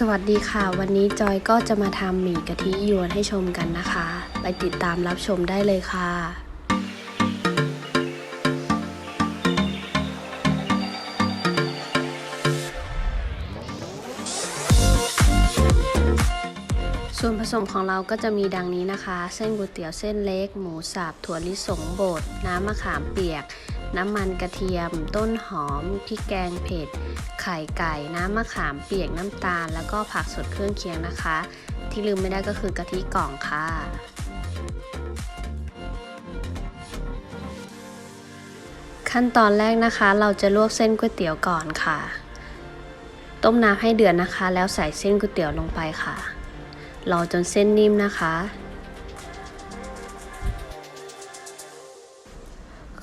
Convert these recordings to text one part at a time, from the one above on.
สวัสดีค่ะ วันนี้จอยก็จะมาทำหมี่กะทิยวนให้ชมกันนะคะ ไปติดตามรับชมได้เลยค่ะ ส่วนผสมของเราก็จะมีดังนี้นะคะ เส้นก๋วยเตี๋ยวเส้นเล็ก หมูสับถั่วลิสงบดน้ำมะขามเปียก น้ำมันกระเทียม ต้นหอมพริกแกงเผ็ด ไข่ไก่ น้ำมะขามเปียกน้ำตาล แล้วก็ผักสดเครื่องเคียงนะคะ ที่ลืมไม่ได้ก็คือกะทิกล่องค่ะขั้นตอนแรกนะคะ เราจะลวกเส้นก๋วยเตี๋ยวก่อนค่ะ ต้มน้ำให้เดือดนะคะ แล้วใส่เส้นก๋วยเตี๋ยวลงไปค่ะรอจนเส้นนิ่มนะคะ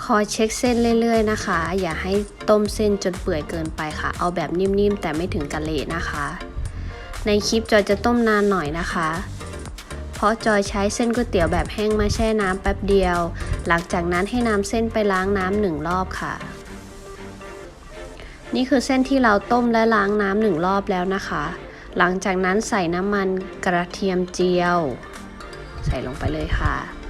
คอยเช็คเส้นเรื่อยๆนะคะ อย่าให้ต้มเส้นจนเปื่อยเกินไปค่ะ เอาแบบนิ่มๆ แต่ไม่ถึงกะเละนะคะ ในคลิปจอยจะต้มนานหน่อยนะคะ เพราะจอยใช้เส้นก๋วยเตี๋ยวแบบแห้งมาแช่น้ำแป๊บเดียว หลังจากนั้นให้น้ำเส้นไปล้างน้ำหนึ่งรอบค่ะ นี่คือเส้นที่เราต้มและล้างน้ำหนึ่งรอบแล้วนะคะ หลังจากนั้นใส่น้ำมันกระเทียมเจียว ใส่ลงไปเลยค่ะ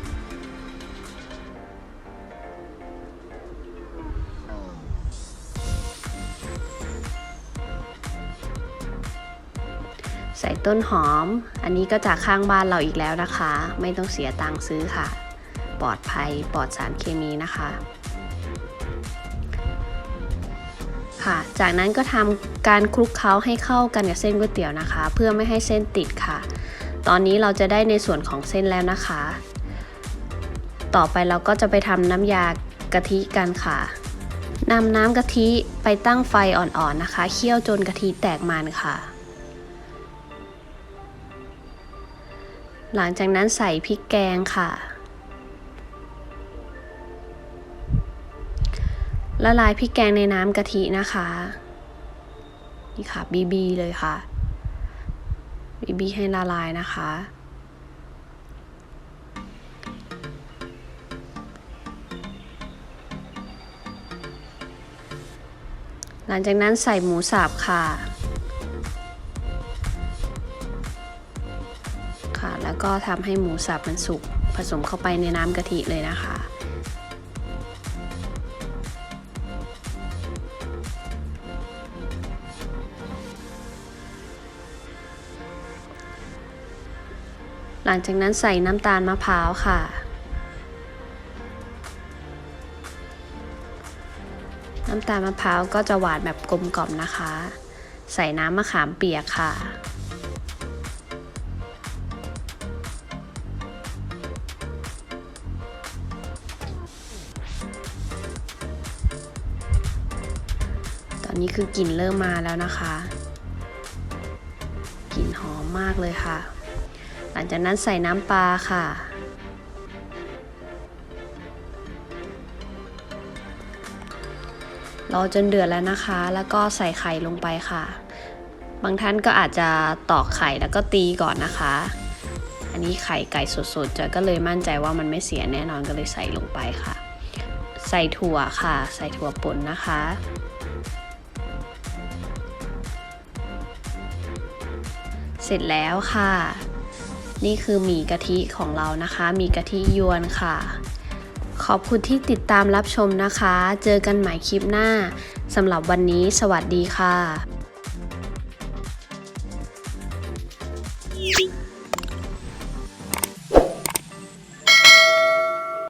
ใส่ต้นหอม อันนี้ก็จากข้างบ้านเราอีกแล้วนะคะ ไม่ต้องเสียตังค์ซื้อค่ะ ปลอดภัยปลอดสารเคมีนะคะ ค่ะ จากนั้นก็ทำการคลุกเคล้าให้เข้ากันกับเส้นก๋วยเตี๋ยวนะคะ เพื่อไม่ให้เส้นติดค่ะ ตอนนี้เราจะได้ในส่วนของเส้นแล้วนะคะ ต่อไปเราก็จะไปทำน้ำยากะทิกันค่ะนำน้ำกะทิไปตั้งไฟอ่อนๆนะคะ เคี่ยวจนกะทิแตกมันค่ะ หลังจากนั้นใส่พริกแกงค่ะ ละลายพริกแกงในน้ำกะทินะคะ นี่ค่ะบีบีเลยค่ะบีบีให้ละลายนะคะ หลังจากนั้นใส่หมูสับค่ะ ก็ทำให้หมูสับมันสุกผสมเข้าไปในน้ำกะทิเลยนะคะ หลังจากนั้นใส่น้ำตาลมะพร้าวค่ะน้ำตาลมะพร้าวก็จะหวานแบบกลมกล่อมนะคะ ใส่น้ำมะขามเปียกค่ะ อนนี้คือกลิ่นเริ่มมาแล้วนะคะ กลิ่นหอมมากเลยค่ะ หลังจากนั้นใส่น้ำปลาค่ะ รอจนเดือดแล้วนะคะ แล้วก็ใส่ไข่ลงไปค่ะ บางท่านก็อาจจะตอกไข่แล้วก็ตีก่อนนะคะ อันนี้ไข่ไก่สดๆจอยก็เลยมั่นใจว่ามันไม่เสียแน่นอนก็เลยใส่ลงไปค่ะ ใส่ถั่วค่ะ ใส่ถั่วป่นนะคะ เสร็จแล้วค่ะ นี่คือหมี่กะทิของเรานะคะหมี่กะทิยวนค่ะ ขอบคุณที่ติดตามรับชมนะคะ เจอกันใหม่คลิปหน้าสำหรับวันนี้สวัสดีค่ะ